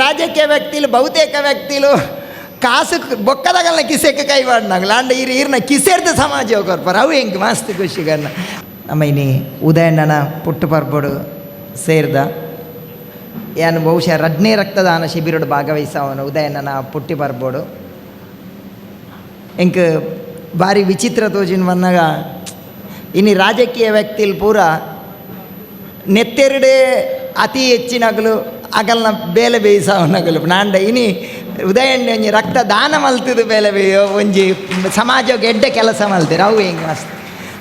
రాజకీయ వ్యక్తులు ಬಹುತೇಕ వ్యక్తులు ಕಾಸು ಬೊಕ್ಕದಾಗಲ್ಲ ಕಿಸೆಕ್ಕೆ ಕೈ ಮಾಡ್ನಾಗಲ್ಲ ಅಂಡ ಇರು ಇರ್ನ ಕಿಸೆರ್ದ ಸಮಾಜ ಕೊರ್ಪಾರ ಅವು ಹೆಂಗೆ ಮಸ್ತ್ ಖುಷಿಗನ್ನ ನಮ್ಮ ಇನಿ ಉದಯಣ್ಣನ ಪುಟ್ಟು ಪರ್ಬೋಡು ಸೇರ್ದ ಏನು ಬಹುಶಃ ರಡ್ನೇ ರಕ್ತದಾನ ಶಿಬಿರೋಡು ಭಾಗವಹಿಸವನು ಉದಯಣ್ಣನ ಪುಟ್ಟಿ ಬರ್ಬೋಡು ಇಂಕ ಭಾರಿ ವಿಚಿತ್ರ ತೋಜಿನ ಬಂದಾಗ ಇನ್ನು ರಾಜಕೀಯ ವ್ಯಕ್ತಿಲ್ ಪೂರ ನೆತ್ತೆರಡೆ ಅತಿ ಹೆಚ್ಚಿನಗಲು ಅಗಲ್ನ ಬೇಲೆ ಬೇಯಿಸವನಗಲು ನಾಂಡ ಇನಿ ಉದಯಣ್ಣ ಒಂಜಿ ರಕ್ತ ದಾನ ಮಲ್ತಿದ್ದು ಬೇಲೆ ಬೇಯೋ ಒಂಜಿ ಸಮಾಜಕ್ಕೆ ಎಡ್ಡೆ ಕೆಲಸ ಮಲ್ತೀರ. ಅವು ಹಿಂಗೆ ಮಸ್ತ್.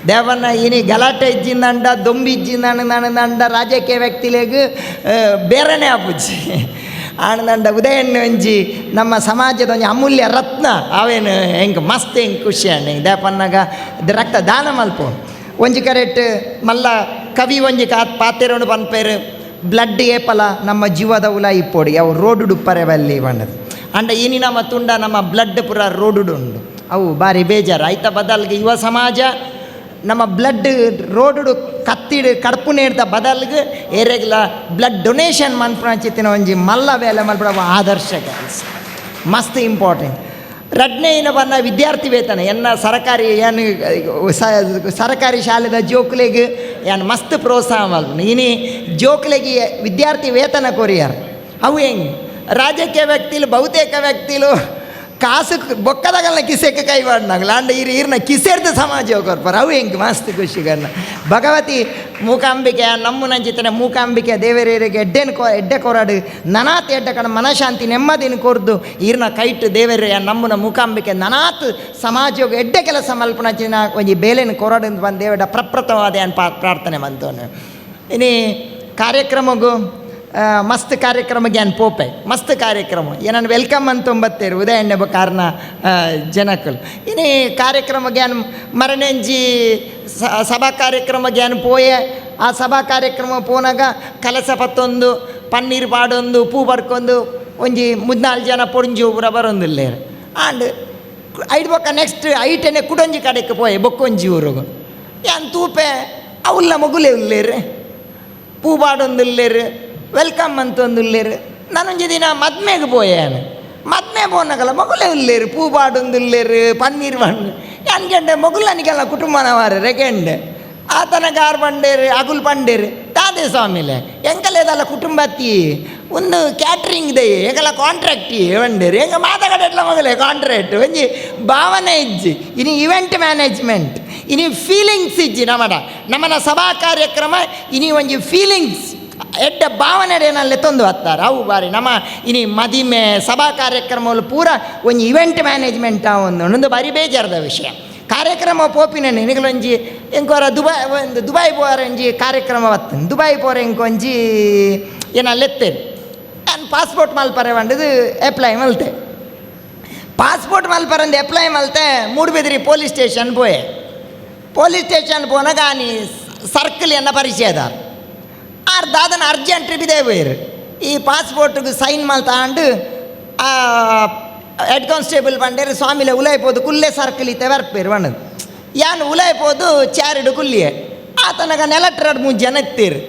ದೇವನ್ನ ಇನಿ ಗಲಾಟೆ ಇಜ್ಜಿಂದಂಡ ದೊಂಬಿ ಇಜ್ಜಿಂದಂಡ ರಾಜಕೀಯ ವ್ಯಕ್ತಿಲೆಗ್ ಬೇರೆನೇ ಆಪುಜ್ಜಿ. ಆನಂದ ಉದಯಣ್ಣ ಒಂಜಿ ನಮ್ಮ ಸಮಾಜದ ಒಂಜಿ ಅಮೂಲ್ಯ ರತ್ನ. ಅವೇನು ಹೆಂಗೆ ಮಸ್ತ್, ಹೆಂಗೆ ಖುಷಿ ಅಣ್ಣ. ದೇಪನ್ನಾಗ ಇದು ರಕ್ತ ದಾನ ಮಲ್ಪು. ಒಂಜಿ ಕರೆಕ್ಟ್ ಮಲ್ಲ ಕವಿ ಒಂಜಿ ಕಾ ಪಾತೆರೋಡು ಪನ್ಪೇರು. ಬ್ಲಡ್ ಏಪಲ ನಮ್ಮ ಜೀವದ ಉಲ ಪೋಡಿ, ಅವು ರೋಡು ಡುಪ್ಪರೆ ಬಲ್ಲಿ ಬಣ್ಣದು ಅಂಡ ಇನಿ ನಮ್ಮ ತುಂಡ, ನಮ್ಮ ಬ್ಲಡ್ ಪುರ ರೋಡು ಉಂಡು. ಅವು ಬಾರಿ ಬೇಜಾರು. ಆಯ್ತ ಬದಲ್ಗೆ ಯುವ ಸಮಾಜ, ನಮ್ಮ ಬ್ಲಡ್ ರೋಡು ಕತ್ತಿಡು, ಕಡುಪು ನೀಡ್ದ ಬದಲ್ಗೆ ಏರೆಗ್ಲ ಬ್ಲಡ್ ಡೊನೇಷನ್ ಮನ್ಪುನ ಚಿತ್ತಿನ ಒಂಜಿ ಮಲ್ಲ ವೇಲೆ ಮಲ್ಪಡ ಆದರ್ಶ ಕೆಲಸ. ಮಸ್ತ್ ಇಂಪಾರ್ಟೆಂಟ್ ರಡ್ನೇನ ಬನ್ನ ವಿದ್ಯಾರ್ಥಿ ವೇತನ, ಎನ್ನ ಸರಕಾರಿ ಏನು ಸರಕಾರಿ ಶಾಲೆದ ಜೋಕ್ಲೆಗೆ ಏನು ಮಸ್ತ್ ಪ್ರೋತ್ಸಾಹ ಇನಿ ಜೋಕ್ಲೆಗೆ ವಿದ್ಯಾರ್ಥಿ ವೇತನ ಕೊರಿಯಾರ. ಅವು ಹೆಂಗೆ? ರಾಜಕೀಯ ವ್ಯಕ್ತಿಲು, ಬಹುತೇಕ ವ್ಯಕ್ತಿಲು ಕಾಸು ಬೊಕ್ಕದಾಗಲ್ಲ ಕಿಸೆಕ್ಕೆ ಕೈ ಮಾಡ್ನಾಗಲ್ಲ ಅಂಡ ಇರು, ಇರ್ನ ಕಿಸೆರ್ದು ಸಮಾಜ ಕೊರ್ಪಾರ ಅವು ಹೆಂಗೆ ಮಸ್ತ್ ಖುಷಿಗನ್ನ ಭಗವತಿ ಮೂಕಾಂಬಿಕೆ ನಮ್ಮನ ಚಿತ್ತನೆ ಮೂಕಾಂಬಿಕೆ ದೇವರೇರಿಗೆ ಎಡ್ಡೆನ್ ಕೊ, ಎಡ್ಡೆ ಕೋರಾಡು. ನನಾತ್ ಎಡ್ಡೆ ಕಣ ಮನಶಾಂತಿ ನೆಮ್ಮದಿನ ಕೊರ್ದು. ಇರ್ನ ಕೈಟ್ ದೇವರೇ ನಮ್ಮನ ಮೂಕಾಂಬಿಕೆ. ನನಾತ್ ಸಮಾಜ ಎಡ್ಡೆ ಕೆಲಸ ಮಲ್ಪನ ಚಿನ್ನ ಒಂಜಿ ಬೇಲೆನ ಕೊರಡು ಬಂದು ದೇವಡ ಪ್ರಪ್ರಥವಾದ ಪ್ರಾರ್ಥನೆ ಬಂತವನು ಇನಿ ಕಾರ್ಯಕ್ರಮಗೂ ಮಸ್ತ್ ಕಾರ್ಯಕ್ರಮ ಗ್ಯಾನ್ ಪೋಪೆ. ಮಸ್ತ್ ಕಾರ್ಯಕ್ರಮ. ಏನನ್ನು ವೆಲ್ಕಮ್ ಅಂತ ಒಂಬತ್ತೇರು ಉದಯಣ್ಣ ಕಾರಣ ಜನಕ್ಕಲು ಇನಿ ಕಾರ್ಯಕ್ರಮ ಗ್ಯಾನ್ ಮರನೆಂಜಿ ಸ- ಸಭಾ ಕಾರ್ಯಕ್ರಮ ಗ್ಯಾನ್ ಪೋಯೆ. ಆ ಸಭಾ ಕಾರ್ಯಕ್ರಮ ಪೋನಾಗ ಕಲಸ ಪತ್ತೊಂದು, ಪನ್ನೀರ್ ಪಾಡೊಂದು, ಪೂ ಬರ್ಕೊಂದು, ಒಂಜಿ ಮುದ್ನಾಲ್ಕು ಜನ ಪೊಂಜಿ ಪೂರ ಬರೊಂದಿಲ್ಲೇರು. ಆಂಡ್ ಐದು ಬೊಕ್ಕ ನೆಕ್ಸ್ಟ್ ಐಟೆನೆ ಕುಡೊಂಜಿ ಕಡೆಗೆ ಪೋಯೆ, ಬೊಕ್ಕೊಂಜಿ ಊರುಗು. ಏನು ತೂಪೆ ಅವುಲ್ಲ ಮಗುಲೇ ಉಲ್ಲೇರು ಪೂ ಪಾಡೊಂದಿಲ್ಲೇರು. ವೆಲ್ಕಮ್ ಅಂತ ಒಂದುಲ್ಲೇರು ನಾನೊಂಜಿ ದಿನ ಮದ್ಮೆಗೆ ಪೋಯಾನು ಮದ್ಮೆ ಪೋನಾಗಲ್ಲ ಮಗುಲೇ ಉಲ್ಲೇರು ಪೂ ಪಾಡೊಂದುಲ್ಲೇರು ಪನ್ನೀರ್ ಬಂಡು ಯಾನ್ಗೆಂಡೆ ಮಗುಲನಿಗೆಲ್ಲ ಕುಟುಂಬನ ವಾರೆ ರೆಗೆಂಡೆ ಆತನ ಕಾರ್ ಬಂಡೇರು ಅಗುಲ್ ಪಂಡೇರು ತಾದೆ ಸ್ವಾಮಿಲೆ ಎಂಕಲೇದಲ್ಲ ಕುಟುಂಬತ್ತಿ ಒಂದು ಕ್ಯಾಟ್ರಿಂಗ್ ದೇ ಎಂಕಲ್ಲ ಕಾಂಟ್ರಾಕ್ಟ್ ಬಂಡೇರು ಎಂಗ ಮಾತಾಡಟ್ಲ ಮಗಲೇ ಕಾಂಟ್ರಾಕ್ಟ್ ಒಂಜಿ ಭಾವನೆ ಇಜ್ಜಿ ಇನಿ ಇವೆಂಟ್ ಮ್ಯಾನೇಜ್ಮೆಂಟ್ ಇನಿ ಫೀಲಿಂಗ್ಸ್ ಇಜ್ಜಿ ನಮ್ಮಡ ನಮ್ಮನ ಸಭಾ ಕಾರ್ಯಕ್ರಮ ಇನಿ ಒಂಜಿ ಫೀಲಿಂಗ್ಸ್ ಎಡ್ಡ ಭಾವನೆಡೇನಲ್ಲೇ ತಂದು ಹತ್ತಾರ ಅವು ಬಾರಿ ನಮ್ಮ ಇನಿ ಮದಿಮೆ ಸಭಾ ಕಾರ್ಯಕ್ರಮಗಳು ಪೂರ ಒಂಜಿ ಇವೆಂಟ್ ಮ್ಯಾನೇಜ್ಮೆಂಟ್ ಒಂದು ಒಂದು ಬಾರಿ ಬೇಜಾರದ ವಿಷಯ ಕಾರ್ಯಕ್ರಮ ಪೋಪಿನ ನಿನಗಳೊಂಜಿ ಎಂಕೋರ ದುಬೈ ಒಂದು ದುಬೈ ಪೋರ ಒಂಜಿ ಕಾರ್ಯಕ್ರಮ ಬರ್ತದೆ ದುಬೈ ಪೋರ ಎಂಕೊಂಜಿ ಏನಲ್ಲೆತ್ತೇರು ನಾನು ಪಾಸ್ಪೋರ್ಟ್ ಮಲ್ಪರೆ ಬಂಡದು ಅಪ್ಲೈ ಮಲ್ತೆ ಪಾಸ್ಪೋರ್ಟ್ ಮಲ್ಪರಂದು ಅಪ್ಲೈ ಮಲ್ತೆ ಮೂಡುಬಿದಿರಿ ಪೊಲೀಸ್ ಸ್ಟೇಷನ್ ಪೋಯೆ ಪೊಲೀಸ್ ಸ್ಟೇಷನ್ ಪೋನಾಗ ನೀ ಸರ್ಕಲ್ ಎನ್ನ ಪರಿಚಯದಾರ ಅರ್ಧ ಅದನ್ನು ಅರ್ಜೆಂಟ್ ಬಿದ್ದೇವೇರು ಈ ಪಾಸ್ಪೋರ್ಟ್ಗೆ ಸೈನ್ ಮಾಡ್ತಾ ಅಂಡು ಹೆಡ್ ಕಾನ್ಸ್ಟೇಬಲ್ ಬಂಡೇರು ಸ್ವಾಮಿಲೆ ಉಲಾಯ್ಬೋದು ಕುಲ್ಲೇ ಸರ್ಕಲ್ ಇತ್ತೆ ಬರ್ಪೇರು ಬಣ್ಣದು ಯಾನು ಉಲಾಯ್ಬೋದು ಚಾರಿಡು ಕುಲ್ಲಿಯೇ ಆತನಾಗ ನೆಲಟ್ರಾಡ್ ಮೂರು ಜನ ಇತ್ತೀರು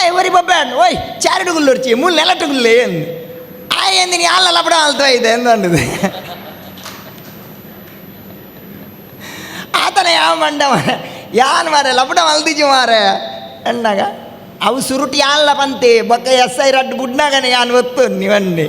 ಆಯ್ ಒರಿ ಬಬ್ಬ್ಯಾಡ್ ಓಯ್ ಚಾರಿಡು ಕುಲ್ಲೋರ್ಚಿ ಮೂರು ನೆಲಟು ಕುಲ್ಲೇ ಎಂದು ಆಯ್ ಎಂದಿನಿ ಆಲ ಲಬಡ ಆಲ್ತಾ ಇದೆ ಎಂದು ಅಂದದು ಆತನ ಯಾವ ಮಂಡ ಮಾರ ಯಾನು ಮಾರೆ ಲಬಡ ಅಲ್ದಿಜು ಮಾರೆ ಅಣ್ಣಾಗ ಅವು ಸುರುಟಿ ಆನ್ಲ ಪಂತೆ ಬೊಕ್ಕ ಎಸ್ ಐ ರಡ್ಡು ಬುಡ್ನಾಗನೆ ಯಾನ್ ಒತ್ತು ನೀವನ್ನಿ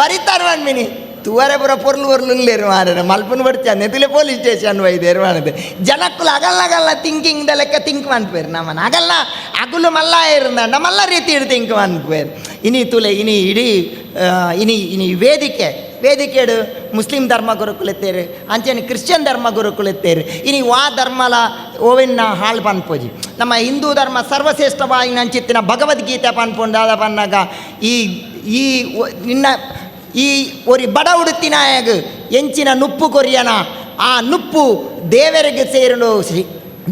ಬರಿತಾರ ಮನ್ಮಿನಿ. ತುವರೆ ಪುರ ಪೊರ್ಲು ಪೊರ್ಲು ಇಲ್ಲೇರು ಮಾರ ಮಲ್ಪನ ಬರ್ತಾ ನೆತಿಲೆ ಪೊಲೀಸ್ ಸ್ಟೇಷನ್ ಒಯ್ದೇರು ಮಾಡದೆ ಜನಕ್ಕುಲು ಅಗಲ್ಲ ಅಗಲ್ಲ ಥಿಂಕಿಂಗ್ ದ ಲೆಕ್ಕ ಥಿಂಕ್ ಮಾಡ್ಪೇರು ನಮ್ಮನ್ನ ಅಗಲ್ಲ, ಅಗುಲು ಮಲ್ಲ ಇರಂದ ಮಲ್ಲ ರೀತಿ ಥಿಂಕ್ ಮಾಡ್ಪೇರು ಇನಿ ತುಲೆ, ಇನಿ ಇಡೀ ಇನಿ ಇನಿ ವೇದಿಕೆ. ವೇದಿಕೆಡು ಮುಸ್ಲಿಂ ಧರ್ಮ ಗುರುಕುಲೆತ್ತೇರು ಅಂಚನೆ ಕ್ರಿಶ್ಚಿಯನ್ ಧರ್ಮ ಗುರುಕುಲೆತ್ತೇರು. ಇನಿ ವಾ ಧರ್ಮಲ ಓವೆನ್ನ ಹಾಳು ಪನ್ಪೋಜಿ. ನಮ್ಮ ಹಿಂದೂ ಧರ್ಮ ಸರ್ವಶ್ರೇಷ್ಠವಾಗಿ ನಂಚಿತ್ತಿನ ಭಗವದ್ಗೀತೆ ಪನ್ಪುಂಡಾದ ಪನ್ನಾಗ, ಈ ಈ ನಿನ್ನ ಈ ಒರಿ ಬಡ ಉಡುತ್ತಿನ ಎಂಚಿನ ನುಪ್ಪು ಕೊರಿಯನ, ಆ ನುಪ್ಪು ದೇವರಿಗೆ ಸೇರಲು ಶ್ರೀ,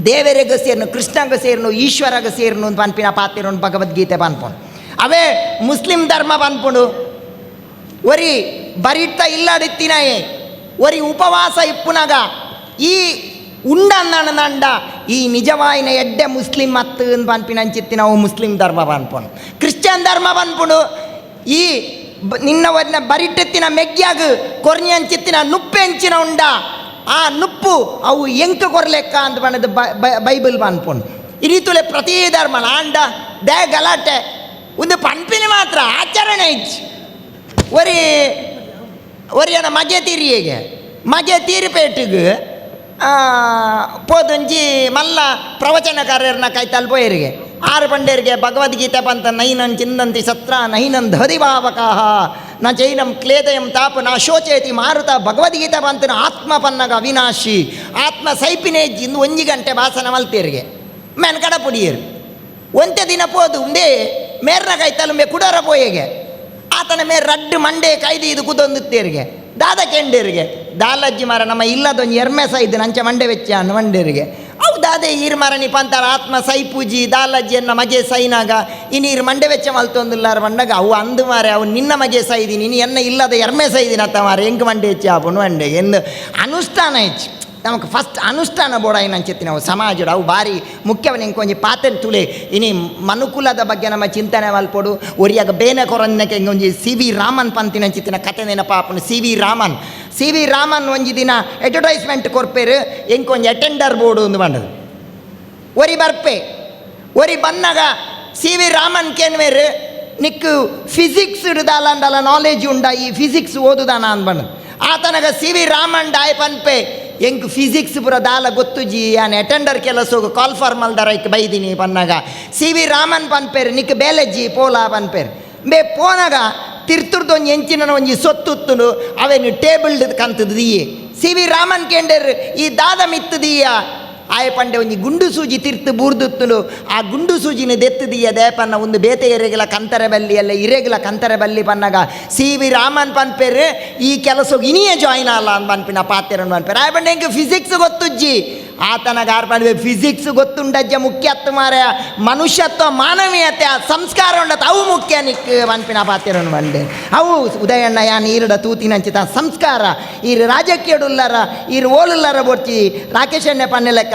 ದೇವರಿಗೆ ಸೇರ್ನು, ಕೃಷ್ಣಗೆ ಸೇರ್ನು, ಈಶ್ವರಗೆ ಸೇರ್ನು ಅಂತ ಪನ್ಪಿನ ಭಗವದ್ಗೀತೆ ಪನ್ಪುಂಡು. ಅವೇ ಮುಸ್ಲಿಂ ಧರ್ಮ ಪನ್ಪುಂಡು. ಒರಿ ಬರಿಟ್ಟ ಇಲ್ಲಡಿತ್ತಿನಾಯೆ ಒರಿ ಉಪವಾಸ ಇಪ್ಪುನಗ. ಈ ಉಂಡಂದಂಡ ಈ ನಿಜವಾಯಿನ ಎಡ್ಡೆ ಮುಸ್ಲಿಂ ಮತ್ತು ಪನ್ಪಿನಂಚಿತ್ತಿ ನಾವು ಮುಸ್ಲಿಂ ಧರ್ಮ ಬನ್ಪುಣು ಕ್ರಿಶ್ಚಿಯನ್ ಧರ್ಮ ಬಂದ್ಬಿಡು ಈ ನಿನ್ನ ಒನ್ನ ಕೊರ್ನಿ ಅಂಚಿತ್ತಿನ ನುಪ್ಪೆ ಅಂಚಿನ ಉಂಡ. ಆ ನುಪ್ಪು ಅವು ಎಂಕ ಕೊರ್ಲೆಕ್ಕ ಅಂತ ಬಣ್ಣದ ಬೈಬಲ್ ಬನ್ಪುಣು ಈ ರೀತಿಲೆ ಪ್ರತಿ ಧರ್ಮ ಆಂಡ ದೇ ಗಲಾಟೆ. ಒಂದು ಪಂಪಿನ ಮಾತ್ರ ಆಚರಣೆ ಇಚ್ಚು ಒರಿ ತೀರಿಯೇಗೆ ಮಗೆ ತೀರಿಪೇಟಿಗೆ ಪೋದೊಂಜಿ ಮಲ್ಲ ಪ್ರವಚನಕಾರರನ್ನ ಕೈ ತಲ್ಪೋಯರಿಗೆ ಆರು ಬಂಡೇರಿಗೆ ಭಗವದ್ಗೀತೆ ಪಂತ ನೈನನ್ ಚಿಂದಂತಿ ಸತ್ರ ನೈನನ್ ಧದಿಭಾವಕಾಹ ನ ಜೈನಂ ಕ್ಲೇದಯಂ ತಾಪ ನ ಶೋಚೇತಿ ಮಾರುತ ಭಗವದ್ಗೀತೆ ಪಂತನ ಆತ್ಮ ಪನ್ನಗ ಅವಿನಾಶಿ. ಆತ್ಮ ಸೈಪಿನೇಜ್ ಇಂದು ಒಂಜಿ ಗಂಟೆ ಭಾಷಣ ಮಲ್ತೇರಿಗೆ. ಮೆನ್ಕಡ ಪುಡಿಯರು. ಒಂತೆ ದಿನ ಪೋದು ಉಂದೇ ಮೇರ್ನ ಕೈ ತಲುಂಬೆ ಕುಡರ ಪೋಯೆಗೆ. ಆತನ ಮೇಲೆ ರಡ್ಡು ಮಂಡೆ ಕೈದು ಇದು ಕುದೊಂದುತ್ತೇರಿಗೆ ದಾದ ಕೆಂಡೇರಿಗೆ. ದಾಲಜ್ಜಿ ಮರ, ನಮ್ಮ ಇಲ್ಲದೊಂದು ಎರ್ಮೆ ಇದ್ದು ನಂಚ ಮಂಡೆ ವೆಚ್ಚ ಅನ್ನು ಮಂಡೇರಿಗೆ. ಅವು ದಾದೆ ಈರ್ ಮರ ನಿಪಂತರ ಆತ್ಮ ಸೈ ಪೂಜಿ, ದಾಲಜ್ಜಿಯನ್ನ ಮಗೆ ಸೈನಾಗ. ಇನ್ನೀರು ಮಂಡೆ ವೆಚ್ಚ ಮಲ್ತೊಂದಿಲ್ಲಾರ ಬಂಡಾಗ ಅವು ಅಂದು ಮಾರೆ, ಅವು ನಿನ್ನ ಮಗೆ ಸೈದಿ ನೀನು ಎನ್ನ ಇಲ್ಲದ ಎರ್ಮೆ ಸೈದಿನ ಅತ್ತ ಮಾರೆ ಹೆಂಗೆ ಮಂಡೆ ಹೆಚ್ಚು ಆಪನು ಮಂಡೆಗೆ ಎಂದು ಅನುಷ್ಠಾನ ಹೆಚ್ಚು ಅನುಷ್ಠಾನ ಬೋಡಾಯಿನ ಅಂಚೆತ್ತಿ ನಾವು ಸಮಾಜದ ಅವು ಭಾರಿ ಮುಖ್ಯವನ್ನ ಇಂಕೊಂಜಿ ಪಾತೆನ್ ತುಳೆ ಇನಿ ಮನುಕುಲದ ಬಗ್ಗೆ ನಮ್ಮ ಚಿಂತನೆ ಮಲ್ಪೊಡು ಒರಿಯಾಗ ಬೇನೆ ಕೊರನ್ನಕ್ಕೆ ಇಂಗೊಂಜಿ ಸಿ ವಿ ರಾಮನ್ ಪಂತಿನ ಚಿತ್ತಿನ ಕತೆ ನೆನಪಾಪನು. C Raman. C V Raman ಒಂಜಿ ದಿನ ಅಡ್ವರ್ಟೈಸ್ಮೆಂಟ್ ಕೊರ್ಪೇರು. ಎಂಕೊಂಜಿ ಅಟೆಂಡರ್ ಬೋರ್ಡು ಒಂದು ಬಂಡದು. ಒರಿ ಬರ್ಪೆ. ಒರಿ ಬನ್ನಗ ಸಿ ವಿ ರಾಮನ್ ಕೇನ್ವೇರು. ನಿಕ್ಕು ಫಿಸಿಕ್ಸ್ ಇಡುದಲ್ಲ ನಾಲೆಜ್ ಉಂಡ. ಈ ಫಿಸಿಕ್ಸ್ ಓದುದಾನ ಅನ್ಬಂಡು ಆತನಗ ಸಿ ವಿ ರಾಮನ್ ಡಾಯ್ ಪನ್ಪೆ. ಎಂಕ್ ಫಿಸಿಕ್ಸ್ ಪುರ ದಾಲ ಗೊತ್ತು ಜಿ ಆನ್ ಅಟೆಂಡರ್ ಕೆಲಸ ಕಾಲ್ ಫಾರ್ಮಲ್ ದರ ಇಕ್ ಬೈದಿನಿ ಪನ್ನಾಗ. ಸಿ ವಿ ರಾಮನ್ ಪನ್ಪೇರು, ನಿಕ್ ಬೇಲೆಜ್ಜಿ ಪೋಲಾ ಪನ್ಪೇರು. ಬೇ ಪೋನಾಗ ತಿರ್ತುರ್ದೊಂದು ಎಂಚಿನ ಒಂಜಿ ಸೊತ್ತುತ್ತುನು, ಅವೇನು ಟೇಬಲ್ ಕಂತದ್ದು ಸಿ ವಿ ರಾಮನ್ ಕೇಂಡರ್, ಈ ದಾದ ಮಿತ್ತು ದಿಯ ಆಯ ಪಂಡೆ ಒಂಜಿ ಗುಂಡು ಸೂಜಿ ತಿರ್ತು ಬೂರ್ದುತ್ತುಲು. ಆ ಗುಂಡು ಸೂಜಿನ ದೆತ್ತದಿಯ ದೇಪನ್ನ ಒಂದು ಬೇತೆ ಎರೆಗಳ ಕಂತರ ಬಲ್ಲಿ, ಅಲ್ಲ ಇರೆಗಳ ಕಂತರ ಬಲ್ಲಿ ಪನ್ನಗ. ಸಿ ವಿ ರಾಮನ್ ಪನ್ಪೆರ್, ಈ ಕೆಲಸ ಇನಿಯೇ ಜಾಯಿನ್ ಅಲ್ಲ ಅಂತ ಪನ್ಪಿನ ಪಾತ್ರೆಯನ್ನು ಪನ್ಪೆರ್. ಆಯ ಪಂಡೆ ಫಿಸಿಕ್ಸ್ ಗೊತ್ತುಜ್ಜಿ? ಆತನಗ ಆರ್ ಪಂಡೆ ಫಿಸಿಕ್ಸ್ ಗೊತ್ತುಂಡಜ್ಜ ಮುಖ್ಯ ಅತ್ತು ಮಾರ ಮನುಷ್ಯತ್ವ ಮಾನವೀಯತೆ, ಆ ಸಂಸ್ಕಾರ ಉಂಡತ್ತ ಅವು ಮುಖ್ಯ. ನಿಕ್ ಮನ್ಪಿನ ಪಾತ್ರೆಯನ್ನು ಬಂಡೆ ಅವು ಉದಯಣ್ಣ ಯಾನ್ ಈರಡ ತೂತಿನಂಚಿತ ಸಂಸ್ಕಾರ. ಈರು ರಾಜಕೀಯಡುಲ್ಲರ, ಈರು ಓಲುಲ್ಲರ ಬೊರ್ಚಿ ರಾಕೇಶ್ ಎಣ್ಣೆ ಪನ್ನೆ ಲೆಕ್ಕ,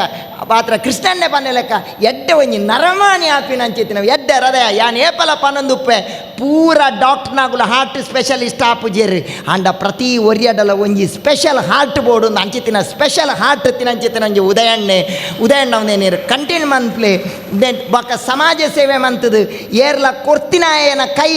ಪಾತ್ರ ಕೃಷ್ಣಣ್ಣೆ ಪನ್ನೆ ಲೆಕ್ಕ. ಎಡ್ಡೆ ಒಂಜಿ ನರಮಾನಿ ಆಪಿನಂಚಿತ್ತಿನ ಎಡ್ಡೆ ಹೃದಯ ಯಾನ್ ಏಪಲ ಪನ್ನೊಂದುಪ್ಪೆ ಪೂರ ಡಾಕ್ಟರ್ನಾಗುಲ ಹಾರ್ಟ್ ಸ್ಪೆಷಲಿಸ್ಟ್ ಆಪುಜೇರಿ ಅಂಡ ಪ್ರತಿ ಒರಿಯಡಲ ಒಂಜಿ ಸ್ಪೆಷಲ್ ಹಾರ್ಟ್ ಬೋರ್ಡ್ ಒಂದು ಅಂಚಿತ್ತಿನ ಸ್ಪೆಷಲ್ ಹಾರ್ಟ್ ತಿನಂಚಿತ್ತಿನ ಒಂಜಿ ಉದಯಣ್ಣೆ. ಉದಯಣ್ಣ ಒಂದೇನೀರು ಕಂಟಿನ್ಯೂ ಮನ್ಪ್ಲೆ ಬೊಕ್ಕ ಸಮಾಜ ಸೇವೆ ಮಂತದು. ಏರ್ಲ ಕೊರ್ತಿನಾಯನ ಕೈ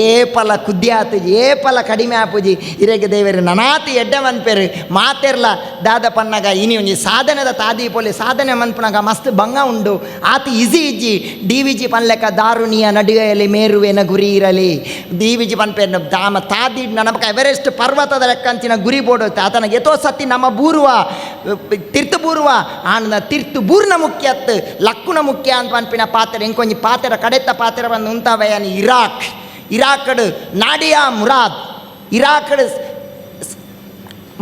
ಏಪಲ ಕುದ್ದಿ ಆತುಜಿ ಏಪಲ ಕಡಿಮೆ ಆಪುಜಿ. ಇರೆಗೆ ದೇವರು ನನಾತಿ ಎಡ್ಡೆ ಮನ್ಪೇರು ಮಾತೆರ್ಲ ದಾದ ಪನ್ನಗ ಇನಿ ಒಂಜಿ ಸಾಧನೆದ ತಾದಿ ಪೊಲಿ ಸಾಧನೆ ಮನ್ಪುನಗ ಮಸ್ತ್ ಭಂಗ ಉಂಡು. ಆತ ಇಜಿ ಇಜ್ಜಿ ಡಿ ವಿ ಜಿ ಪನ್ಲೆಕ್ಕ ದಾರುಣಿಯ ನಡಿಗೆಯಲ್ಲಿ ಮೇರುವೆನ ಗುರಿ ಇರಲಿ ಡಿ ವಿ ಜಿ ಪನ್ಪೇರ್ ದಾಮ ತಾದಿ ನಮಕ ಎವರೆಸ್ಟ್ ಪರ್ವತದ ಲೆಕ್ಕಂಚಿನ ಗುರಿ ಬೋಡು ಆತನ ಎತೋ ಸತಿ ನಮ್ಮ ಬೂರುವ, ತಿರ್ತು ಬೂರುವ ಆನ ತಿರ್ತು ಬೂರ್ನ ಮುಖ್ಯ ಅತ್ ಲಕ್ಕುನ ಮುಖ್ಯ ಅಂತ ಪನ್ಪಿನ ಪಾತ್ರ ಎಂಕೊಂಜಿ ಪಾತ್ರ, ಕಡೆತ್ತ ಪಾತ್ರ ಬಂದು ಉಂತಾವಯನ್ ಇರಾಕ್. ಇರಾಕಡ್ ನಾಡಿಯಾ ಮುರಾದ್. ಇರಾಕಡ್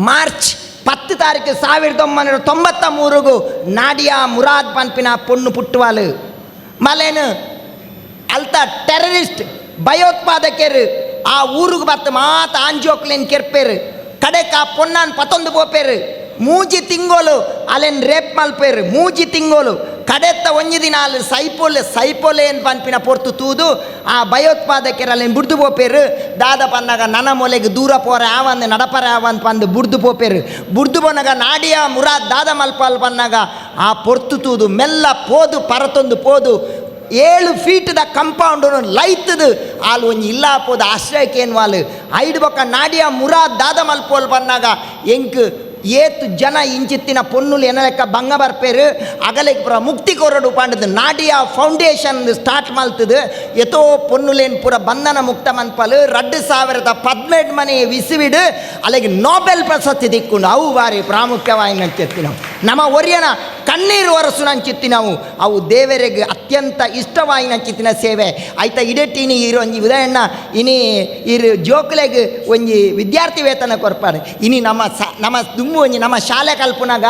ಮಾರ್ಚ್ ಪತ್ತು ತಾರೀಕು ಸಾವಿರದ ಒಂಬೈನೂರ ತೊಂಬತ್ತ ಮೂರುಗು ನಾಡಿಯಾ ಮುರಾದ್ ಪನ್ಪಿನ ಪೊಣ್ಣು ಪುಟ್ಟುವಾಲು. ಮಲೇನು ಅಲ್ತ ಟೆರರಿಸ್ಟ್ ಭಯೋತ್ಪಾದಕರು. ಆ ಊರಿಗೆ ಬತ್ತು ಮಾತ ಆಂಜೋಕ್ಲೇನ್ ಕೆರ್ಪೇರು. ಕಡೆಕ ಪೊನ್ನಾನ್ ಪತ್ತೊಂದು ಪೋಪೇರು ಮೂಜಿ ತಿಂಗೋಲು ಅಲ್ಲೇನು ರೇಪ್ ಮಲ್ಪೇರು. ಮೂಜಿ ತಿಂಗೋಲು ಕಡೆತ್ತ ಒಂಜಿ ದಿನ ಅಲ್ಲಿ ಸೈಪೋಲೆ ಸೈಪೋಲೆ ಅಂತ ಪನ್ಪಿನ ಪೊರ್ತು ತೂದು, ಆ ಭಯೋತ್ಪಾದಕರು ಅಲ್ಲಿ ಬುಡ್ದು ಪೋಪೇರು ದಾದ ಪನ್ನಗ ನನ್ನ ಮೊಲೆಗೆ ದೂರ ಪೋರ ಯಾವಂದು ನಡಪರ ಯಾವಂತ ಪಂದು ಬುಡ್ದು ಪೋಪೇರು ಬುಡ್ದು ಪೋನಾಗ ನಾಡಿಯ ಮುರಾದ್ ದಾದ ಮಲ್ಪಲ್ ಪನ್ನಾಗ ಆ ಪೊರ್ತು ತೂದು, ಮೆಲ್ಲ ಪೋದು, ಪರತೊಂದು ಪೋದು. ಏಳು ಫೀಟ್ದ ಕಂಪೌಂಡ್ ಲೈತದು ಆಲ್ ಒಂಜಿ ಇಲ್ಲ ಪೋದ ಆಶ್ರಯಕ್ಕೇನು ವಾಲು ಐದು ಬೊಕ್ಕ ನಾಡಿಯ ಮುರಾದ್ ದಾದ ಮಲ್ಪೋಲ್ ಪನ್ನಾಗ ಎಂಕ್ ಏತು ಜನ ಇಂಚಿತ್ತಿನ ಪೊನ್ನುಲು ಎನ ಲೆಕ್ಕ ಭಂಗ ಬರ್ಪೇರು ಅಗಲಿಗೆ ಪುರ ಮುಕ್ತಿ ಕೊರಡು ಪಾಂಡದು ನಾಡಿಯ ಫೌಂಡೇಶನ್ ಸ್ಟಾರ್ಟ್ ಮಲ್ತದು ಎತೋ ಪೊನ್ನುಲೇನ್ ಪುರ ಬಂಧನ ಮುಕ್ತ ಮನ್ಪಲು ರಡ್ಡು ಸಾವಿರದ ಪದ್ನೆಂಟು ಮನೆ ವಿಸಿವಿಡು ಅಲ್ಲಿಗೆ ನೋಬೆಲ್ ಪ್ರಶಸ್ತಿ ದಿಕ್ಕೊಂಡು ಅವು ಬಾರಿ ಪ್ರಾಮುಖ್ಯವಾಗಿ ನಂಚಿತ್ತಿ ನಾವು ನಮ್ಮ ಒರಿಯನ ಕಣ್ಣೀರು ಒರಸು ನಂಚಿತ್ತಿ ನಾವು. ಅವು ದೇವರಿಗೆ ಅತ್ಯಂತ ಇಷ್ಟವಾಗಿ ನಂಚಿತ್ತಿನ ಸೇವೆ. ಆಯ್ತಾ ಇಡಟ್ಟಿನಿ ಇರೋ ಒಂಜಿ ಉದಾಹರಣೆ. ಇನಿ ಇರು ಜೋಕ್ಲೆಗೆ ಒಂಜಿ ವಿದ್ಯಾರ್ಥಿ ವೇತನ ಕೊರ್ಪಾಡು ಇನಿ ನಮ್ಮ ಸ, ನಮ್ಮ ದುಮ್ಮು ಒಂಜಿ ನಮ್ಮ ಶಾಲೆ ಕಲ್ಪನಾಗ,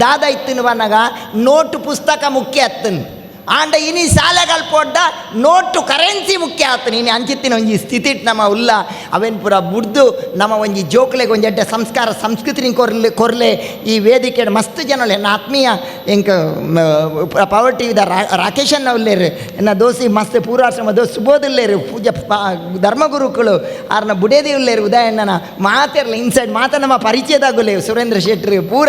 ದಾದ ಇತ್ತಿನ ಬನ್ನಾಗ ನೋಟು ಪುಸ್ತಕ ಮುಖ್ಯ ಅತ್ತನ್. ಆಂಡ ಇನಿ ಶಾಲೆಗಳು ಪೋಡ್ಡ, ನೋಟು ಕರೆನ್ಸಿ ಮುಖ್ಯ ಆತು. ನೀನು ಅಂಚಿತ್ತಿನ ಒಂಜಿ ಸ್ಥಿತಿ ನಮ್ಮ ಉಲ್ಲ. ಅವೇನು ಪೂರ ಬುಡ್ದು ನಮ್ಮ ಒಂಜಿ ಜೋಕ್ಲೆಗೆ ಒಂಜಿ ಎಡ್ಡೆ ಸಂಸ್ಕಾರ ಸಂಸ್ಕೃತಿ ಕೊರ್ಲೆ ಕೊರ್ಲೆ ಈ ವೇದಿಕೆ ಮಸ್ತ್ ಜನ ಎನ್ನ ಆತ್ಮೀಯ ಎಂಕ ಪವರ್ಟಿ ಇದ ರಾಕೇಶ್ ಅನ್ನ ಉಲ್ಲೇರು, ಎನ್ನ ದೋಸಿ ಮಸ್ತ್ ಪೂರಾಶ್ರಮ ದೋಸ್ ಸುಬೋದುಲ್ಲೇರು ಪೂಜೆ ಧರ್ಮಗುರುಗಳು ಆರ್ನ ಬುಡೇದಿ ಉಲ್ಲೇರು ಉದಯಣ್ಣನ ಮಾತಿರಲ್ಲ ಇನ್ಸೈಡ್ ಮಾತ ನಮ್ಮ ಪರಿಚಯದಾಗಲೇ ಸುರೇಂದ್ರ ಶೆಟ್ರಿ ಪೂರ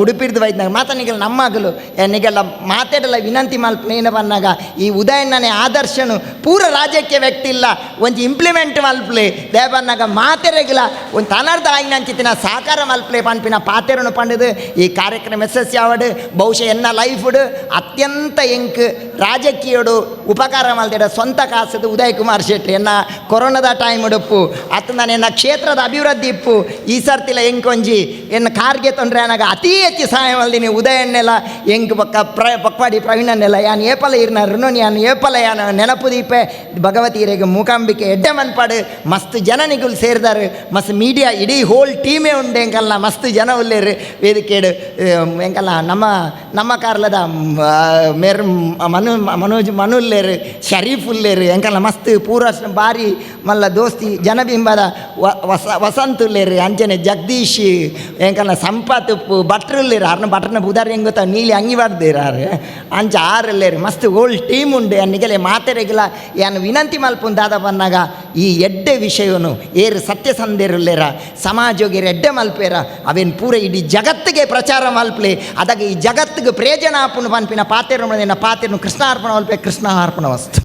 ಉಡುಪಿರ್ದು ವೈದ್ಯನಾಗ ಮಾತನಿಗೆಲ್ಲ ನಮ್ಮಗಲು ನಿಗೆಲ್ಲ ಮಾತಾಡಲ್ಲ ವಿನಂತಿ ಮಲ್ಪನೇನ ಬನ್ನಾಗ ಈ ಉದಯಣ್ಣನೇ ಆದರ್ಶನು ಪೂರ ರಾಜ್ಯಕ್ಕೆ ವ್ಯಕ್ತಿ ಇಲ್ಲ ಒಂಜಿ ಇಂಪ್ಲಿಮೆಂಟ್ ಮಲ್ಪಲೆ ದೇವನ್ನಾಗ ಮಾತೆರೆಗಿಲ್ಲ, ಒಂದು ತನರ್ದ ಆಯ್ನಂಚಿತ್ತಿನ ಸಾಕಾರ ಮಲ್ಪಲೆ ಪನ್ಪಿನ ಪಾತೆರನು ಪಂಡದು, ಈ ಕಾರ್ಯಕ್ರಮ ಯಶಸ್ವಿ ಆವಡು, ಬಹುಶಃ ಎನ್ನ ಲೈಫ್ಡು, ಅತ್ಯಂತ ಎಂಕ್ ರಾಜಕೀಯಡು ಉಪಕಾರ ಮಲ್ದಿಡ ಸ್ವಂತ ಕಾಸದು ಉದಯ್ ಕುಮಾರ್ ಶೆಟ್ಟಿ ಎನ್ನ ಕೊರೋನಾದ ಟೈಮ್ ಉಡುಪು ಅತ್ತ ನಾನು ಎನ್ನ ಕ್ಷೇತ್ರದ ಅಭಿವೃದ್ಧಿ ಇಪ್ಪು, ಈ ಸರ್ತಿಲ ಎಂಕೊಂಜಿ ಎನ್ನ ಕಾರ್ಗೆ ತೊಂದರೆ ಅನಾಗ ಅತಿ ಹೆಚ್ಚು ಸಹಾಯ ಮಲ್ದಿನಿ ಉದಯನ್ನೆಲ್ಲ ಎಂಕ್ ಪಕ್ಕ ಪ್ರ ಪಕ್ವಾಡಿ ಪ್ರವೀಣನ್ನೆಲ್ಲ ಯಾನ್ ಏಪಲ ಇರ್ನ ಋಣೋನಿ ಯಾನ್ ಏಪಲ ಯಾನ್ ನೆನಪು ದೀಪೆ ಭಗವತೀರೆಗೆ ಮೂಕಾಂಬಿಕೆ ಎಡ್ಡೆ ಮನ್ಪಾಡು ಮಸ್ತ್ ಜನ ನಿಗುಲು ಸೇರಿದಾರು ಮಸ್ತ್ ಮೀಡಿಯಾ ಇಡೀ ಹೋಲ್ ಟೀಮೇ ಉಂಡು ಎಂಕಲ್ಲ ಮಸ್ತ್ ಜನ ಉಲ್ಲೇರು ವೇದಿಕೆಡು ಎಂಕಲ್ಲ ನಮ್ಮ ನಮ್ಮ ಕಾರ್ಲದ ಮೇರ್ ಮನು ಮನೋಜ್ ಮನು ಉಲ್ಲೇರು ಶರೀಫ್ ಉಲ್ಲೇರು ಎಂಕಲ್ಲ ಮಸ್ತ್ ಪೂರ ಬಾರಿ ಮಲ್ಲ ದೋಸ್ತಿ ಜನಬಿಂಬದ ವ- ವಸ ವಸಂತ್ ಉಲ್ಲೇರು ಅಂಚನೆ ಜಗದೀಶ್ ಎಂಕಲ್ಲ ಸಂಪತ್ ಉಪ್ಪು ಭಟ್ರು ಉಲ್ಲೇರು ಅರ್ನ ಭಟ್ರನ ಬುಧಾರ ಹೆಂಗ್ ಗೊತ್ತಾ ನೀಲಿ ಅಂಗಿ ಬಾರ್ದಿರಾರು ಅಂಚ ಆರು ಉಲ್ಲೇರು ಮಸ್ತ್ ಓಲ್ಡ್ ಟೀಮ್ ಉಂಡು ಅನ್ನಿಗೆಲೆ ಮಾತೆರೆಗಿಲ್ಲ. ಏನು ವಿನಂತಿ ಮಲ್ಪುನ್ ದಾದ ಬಂದಾಗ, ಈ ಎಡ್ಡೆ ವಿಷಯವನ್ನು ಏರು ಸತ್ಯಸಂಧೆರಲ್ಲೇರ, ಸಮಾಜೋಗಿ ಎಡ್ಡೆ ಮಲ್ಪೇರ, ಅವೇನು ಪೂರ ಇಡೀ ಜಗತ್ತಿಗೆ ಪ್ರಚಾರ ಮಲ್ಪಲಿ. ಅದಾಗ ಈ ಜಗತ್ತಿಗೆ ಪ್ರಯೋಜನ ಆಪುನು ಪನ್ಪಿನ ಪಾತೆರನು ಪಾತೆರ್ನು ಕೃಷ್ಣಾರ್ಪಣ ಮಲ್ಪೆ ಕೃಷ್ಣ ಅರ್ಪಣ ವಸ್ತು